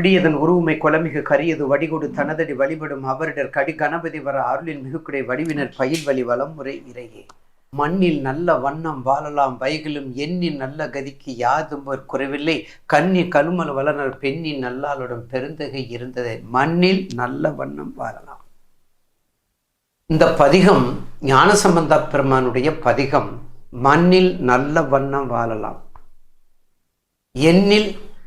பிடியதன் உருவுமை கொலமிகு கரியது வடிகொடு தனதடி வழிபடும் அவரிடர் கடி கணபதி வர அருளின் மிகுக்குடை வடிவினர் பயில் வழி வளம் முறை இறையே. மண்ணில் நல்ல வண்ணம் வாழலாம் வைகளும் எண்ணின் நல்ல கதிக்கு யாதும் ஒரு குறைவில்லை. கண்ணி கருமல் வளனர் பெண்ணின் நல்லாளுடன் பெருந்தகை இருந்தது. மண்ணில் நல்ல வண்ணம் வாழலாம். இந்த பதிகம் ஞானசம்பந்த பெருமானுடைய பதிகம் மண்ணில் நல்ல வண்ணம் வாழலாம். எண்ணில்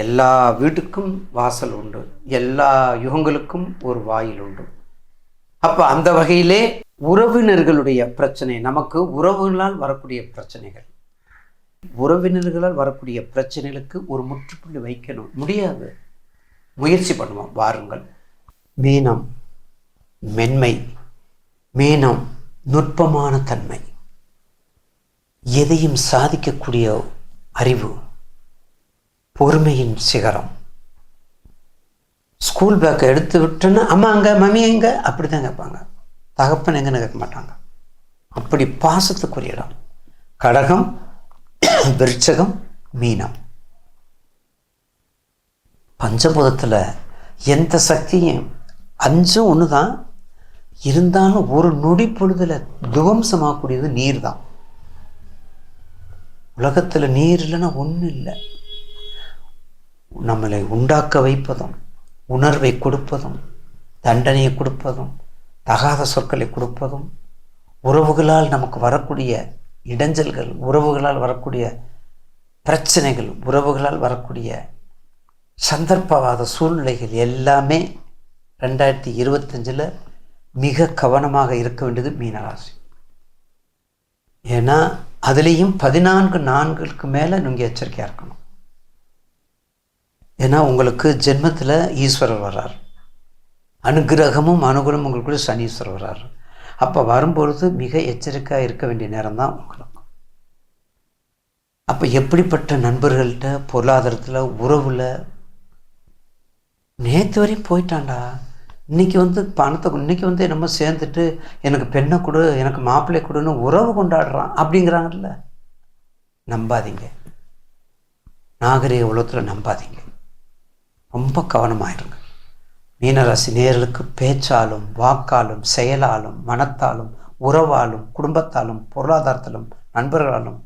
எல்லா வீட்டுக்கும் வாசல் உண்டு. எல்லா யுகங்களுக்கும் ஒரு வாயில் உண்டு. அப்போ அந்த வகையிலே உறவினர்களுடைய பிரச்சனை நமக்கு உறவுகளால் வரக்கூடிய பிரச்சனைகள். உறவினர்களால் வரக்கூடிய பிரச்சனைகளுக்கு ஒரு முற்றுப்புள்ளி வைக்கணும். முடியாது. முயற்சி பண்ணுவோம். வாருங்கள். மீனம் மென்மை. மீனம் நுட்பமான தன்மை. எதையும் சாதிக்கக்கூடிய அறிவு பொறுமையின் சிகரம். ஸ்கூல் பேக்கை எடுத்து விட்டோன்னா அம்மா அங்கே மம்மி எங்கே அப்படி தான் கேட்பாங்க. தகப்பன் எங்கன்னு கேட்க மாட்டாங்க. அப்படி பாசத்துக்குரிய இடம். கடகம் விருட்சகம் மீனம். பஞ்சபூதத்தில் எந்த சக்தியும் அஞ்சும் ஒன்று தான் இருந்தாலும் ஒரு நொடி பொழுதில் துவம்சமாகக்கூடியது நீர் தான் உலகத்தில் நீர் இல்லைன்னா ஒன்றும் இல்லை. நம்மளை உண்டாக்க வைப்பதும் உணர்வை கொடுப்பதும் தண்டனையை கொடுப்பதும் தகாத சொற்களை கொடுப்பதும் உறவுகளால் நமக்கு வரக்கூடிய இடைஞ்சல்கள் உறவுகளால் வரக்கூடிய பிரச்சனைகள் உறவுகளால் வரக்கூடிய சந்தர்ப்பவாத சூழ்நிலைகள் எல்லாமே ரெண்டாயிரத்தி இருபத்தஞ்சில் மிக கவனமாக இருக்க வேண்டியது மீனராசி. ஏன்னா அதுலேயும் பதினான்கு நான்குக்கு மேலே நீங்கள் எச்சரிக்கையாக இருக்கணும். ஏன்னா உங்களுக்கு ஜென்மத்தில் ஈஸ்வரர் வர்றார். அனுகிரகமும் அனுகூலமும் உங்களுக்குள்ள சனீஸ்வரர் வர்றார். அப்போ வரும்பொழுது மிக எச்சரிக்கையாக இருக்க வேண்டிய நேரம் தான் உங்களுக்கு. அப்போ எப்படிப்பட்ட நண்பர்கள்ட்ட பொருளாதாரத்தில் உறவில்? நேற்று வரையும் போயிட்டான்டா. இன்னைக்கு வந்து பணத்தை இன்னைக்கு வந்து நம்ம சேர்ந்துட்டு எனக்கு பெண்ணை கொடு எனக்கு மாப்பிள்ளை கொடுன்னு உறவு கொண்டாடுறான் அப்படிங்கிறாங்கல்ல. நம்பாதீங்க. நாகரிக உலகத்தில் நம்பாதீங்க. ரொம்ப கவனமாயிருங்க. மீனராசி நேர்களுக்கு பேச்சாலும் வாக்காலும் செயலாலும் மனத்தாலும் உறவாலும் குடும்பத்தாலும் பொருளாதாரத்திலும் நண்பர்களாலும்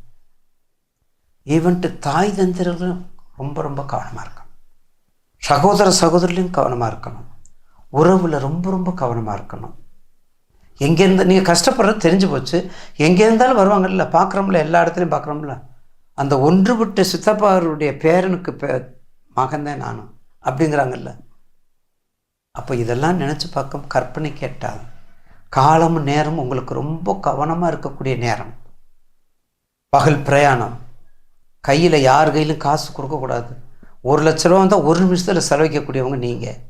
ஈவன்ட்டு தாய் தந்திரர்களும் ரொம்ப ரொம்ப கவனமாக இருக்கணும் சகோதர சகோதரிலையும் கவனமாக இருக்கணும் உறவில் ரொம்ப ரொம்ப கவனமாக இருக்கணும் எங்கேருந்து நீங்கள் கஷ்டப்படுறது தெரிஞ்சு போச்சு. எங்கே இருந்தாலும் வருவாங்கல்ல பார்க்குறோம்ல எல்லா இடத்துலையும் பார்க்குறோம்ல. அந்த ஒன்று விட்டு சித்தப்பாருடைய பேரனுக்கு பே மகன்தான் நானும். அப்படிங்கிறாங்கல்ல. அப்போ இதெல்லாம் நினச்சி பார்க்க கற்பனை கேட்டால் காலமும் நேரம் உங்களுக்கு ரொம்ப கவனமாக இருக்கக்கூடிய நேரம். பகல் பிரயாணம். கையில் யார் கையிலும் காசு கொடுக்கக்கூடாது ஒரு லட்ச ரூபா வந்தால் ஒரு நிமிஷத்தில் செலவிக்கக்கூடியவங்க நீங்கள்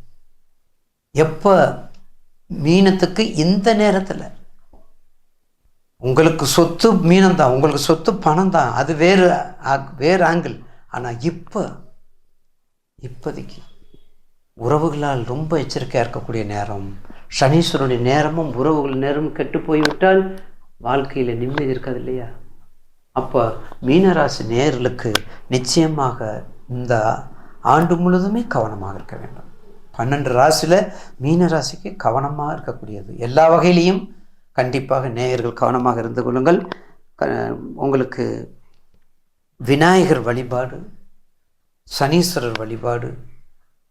எப்போ மீனத்துக்கு இந்த நேரத்தில்? உங்களுக்கு சொத்து மீனம் தான் உங்களுக்கு சொத்து பணம் தான் அது வேறு வேறு ஆங்கிள் ஆனால் இப்போ இப்போதைக்கு. உறவுகளால் ரொம்ப எச்சரிக்கையாக இருக்கக்கூடிய நேரம். சனீஸ்வரனுடைய நேரமும் உறவுகள் நேரமும் கெட்டு போய்விட்டால் வாழ்க்கையில் நிம்மதி இருக்காது இல்லையா? அப்போ மீனராசி நேர்களுக்கு நிச்சயமாக இந்த ஆண்டு முழுதுமே கவனமாக இருக்க வேண்டும். பன்னெண்டு ராசியில் மீனராசிக்கு கவனமாக இருக்கக்கூடியது. எல்லா வகையிலையும் கண்டிப்பாக நேயர்கள் கவனமாக இருந்து கொள்ளுங்கள். க- உங்களுக்கு விநாயகர் வழிபாடு சனீஸ்வரர் வழிபாடு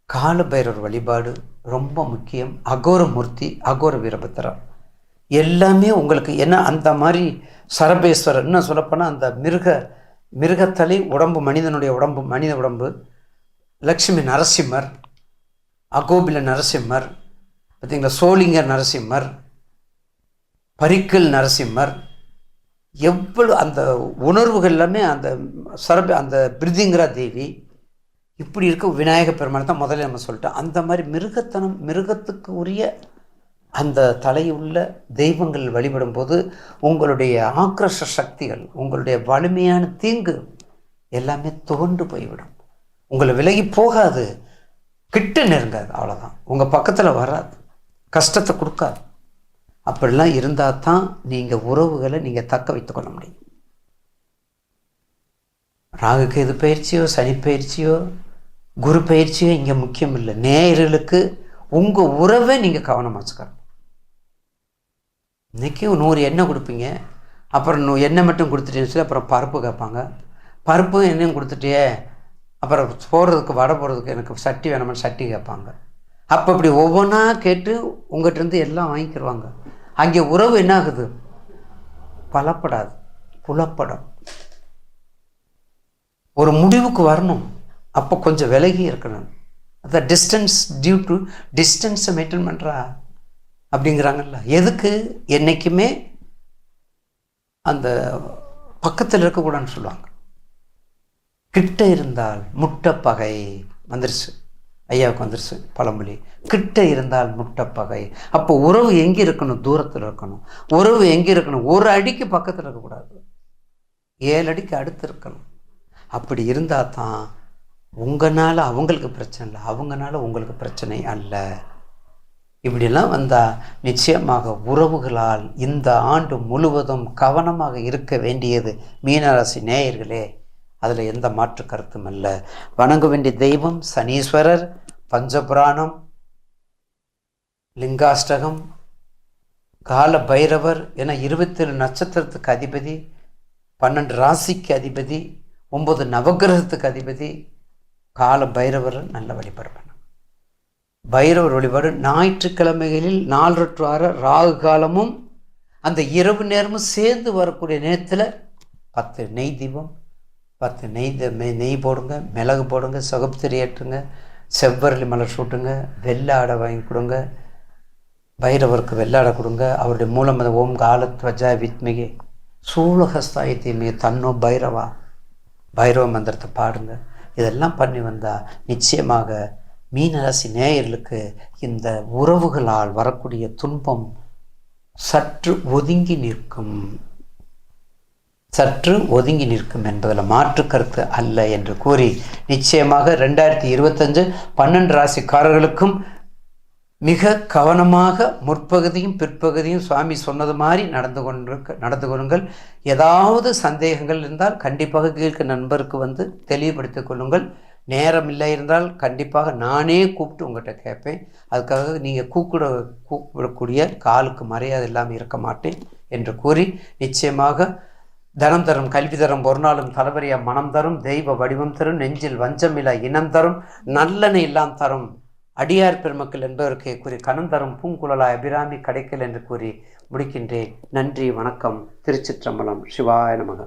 காலபைரவர் வழிபாடு ரொம்ப முக்கியம். அகோரமூர்த்தி அகோர வீரபத்திரா. எல்லாமே உங்களுக்கு என்ன அந்த மாதிரி சரபேஸ்வரர் இன்னும் சொல்லப்போனால் அந்த மிருக மிருகத்தலை உடம்பு மனிதனுடைய உடம்பு மனித உடம்பு லக்ஷ்மி நரசிம்மர் அகோபில நரசிம்மர் பார்த்திங்களா? சோளிங்கர் நரசிம்மர் பரிக்கல் நரசிம்மர் எவ்வளவு அந்த உணர்வுகள் எல்லாமே அந்த சரப அந்த பிரிதிங்கிரா தேவி இப்படி இருக்க விநாயக பெருமானை தான் முதல்ல நம்ம சொல்லிட்டோம். அந்த மாதிரி மிருகத்தனம் மிருகத்துக்கு உரிய அந்த தலையுள்ள தெய்வங்கள் வழிபடும் போது உங்களுடைய ஆக்ரோஷ சக்திகள் உங்களுடைய வலிமையான தீங்கு எல்லாமே துவண்டு போய்விடும். உங்களை விலகி போகாது. கிட்ட நெருங்காது அவ்வளோதான் உங்கள் பக்கத்தில் வராது. கஷ்டத்தை கொடுக்காது. அப்படிலாம் இருந்தால் தான் நீங்கள் உறவுகளை நீங்கள் தக்க வைத்துக்கொள்ள முடியும். ராகுக்கு எது பயிற்சியோ சனி பயிற்சியோ குரு பயிற்சியே இங்கே முக்கியம் இல்லை நேயர்களுக்கு உங்கள் உறவை நீங்கள் கவனம் வச்சுக்கணும். இன்றைக்கி நூறு எண்ணெய் கொடுப்பீங்க. அப்புறம் எண்ணெய் மட்டும் கொடுத்துட்டேன்னு சொல்லி அப்புறம் பருப்பு கேட்பாங்க. பருப்பும் எண்ணெயும் கொடுத்துட்டியே அப்புறம் போடுறதுக்கு வடை போடுறதுக்கு எனக்கு சட்டி வேணுமான்னு சட்டி கேட்பாங்க. அப்போ இப்படி ஒவ்வொன்றா கேட்டு உங்கள்கிட்டருந்து எல்லாம் வாங்கிக்கிடுவாங்க அங்கே உறவு என்ன ஆகுது? பலப்படாது. புலப்படும். ஒரு முடிவுக்கு வரணும். அப்போ கொஞ்சம் விலகி இருக்கணும். அந்த டிஸ்டன்ஸ் டியூ டு டிஸ்டன்ஸை மெயின்டைன் பண்ணுறா அப்படிங்கிறாங்கல்ல. எதுக்கு? என்றைக்குமே அந்த பக்கத்தில் இருக்கக்கூடாதுன்னு சொல்லுவாங்க. கிட்ட இருந்தால் முட்டை பகை வந்துருச்சு. ஐயாவுக்கு வந்துருச்சு பழமொழி. கிட்ட இருந்தால் முட்டை பகை அப்போ உறவு எங்கே இருக்கணும்? தூரத்தில் இருக்கணும். உறவு எங்கே இருக்கணும்? ஒரு அடிக்கு பக்கத்தில் இருக்கக்கூடாது. ஏழு அடிக்கு அடுத்து இருக்கணும். அப்படி இருந்தால் தான் உங்களால் அவங்களுக்கு பிரச்சனை இல்லை அவங்கனால உங்களுக்கு பிரச்சனை அல்ல. இப்படிலாம் வந்தால் நிச்சயமாக உறவுகளால் இந்த ஆண்டு முழுவதும் கவனமாக இருக்க வேண்டியது மீனராசி நேயர்களே. அதில் எந்த மாற்று கருத்தும் இல்லை வணங்க வேண்டிய தெய்வம் சனீஸ்வரர் பஞ்சபுராணம் லிங்காஷ்டகம் கால பைரவர் என இருபத்தேழு நட்சத்திரத்துக்கு அதிபதி பன்னெண்டு ராசிக்கு அதிபதி ஒன்பது நவகிரகத்துக்கு அதிபதி கால பைரவர் நல்ல வழிபாடு பைரவர் வழிபாடு ஞாயிற்றுக்கிழமைகளில் நாலு வார ஆறு ராகு காலமும் அந்த இரவு நேரமும் சேர்ந்து வரக்கூடிய நேரத்தில் பத்து நெய் தீபம் பத்து நெய் மெ- நெய் போடுங்க மிளகு போடுங்க சகப்திரி ஏற்றுங்க செவ்வரளி மலர் சூட்டுங்க வெள்ளாடை வாங்கி கொடுங்க பைரவருக்கு வெள்ளாடை கொடுங்க அவருடைய மூலம் அந்த ஓம் காலத்வஜா வித்மிகே சூலகஸ்தாய தீமிகை தன்னோ பைரவா பைரவ மந்திரத்தை பாடுங்கள் இதெல்லாம் பண்ணி வந்தால் நிச்சயமாக மீனராசி நேயர்களுக்கு இந்த உறவுகளால் வரக்கூடிய துன்பம் சற்று ஒதுங்கி நிற்கும். சற்று ஒதுங்கி நிற்கும் என்பதில் மாற்று கருத்து அல்ல என்று கூறி நிச்சயமாக ரெண்டாயிரத்தி இருபத்தஞ்சு பன்னெண்டு ராசிக்காரர்களுக்கும் மிக கவனமாக முற்பகுதியும் பிற்பகுதியும் சுவாமி சொன்னது மாதிரி நடந்து கொண்டிருக்க நடந்து கொள்ளுங்கள். ஏதாவது சந்தேகங்கள் இருந்தால் கண்டிப்பாக கீழ்க்க நண்பருக்கு வந்து தெளிவுபடுத்திக் கொள்ளுங்கள். நேரம் இல்லை இருந்தால் கண்டிப்பாக நானே கூப்பிட்டு உங்கள்கிட்ட கேட்பேன். அதுக்காக நீங்கள் கூப்பிட கூப்பிடக்கூடிய காலுக்கு மரியாதை இல்லாமல் இருக்க மாட்டேன் என்று கூறி நிச்சயமாக தனம் தரும் கல்வி தரும் ஒரு நாளும் தலைவரியா மனம் தரும் தெய்வ வடிவம் தரும் நெஞ்சில் வஞ்சமில்லா இனம் தரும் நல்லெண்ணெய் எல்லாம் தரும். அடியார் பெருமக்கள் என்பவருக்கு கூறி கணம் தரும் பூங்குழலாய் அபிராமி கிடைக்கல் என்று கூறி முடிக்கின்றேன். நன்றி வணக்கம். திருச்சிற்றம்பலம். சிவாய நமக.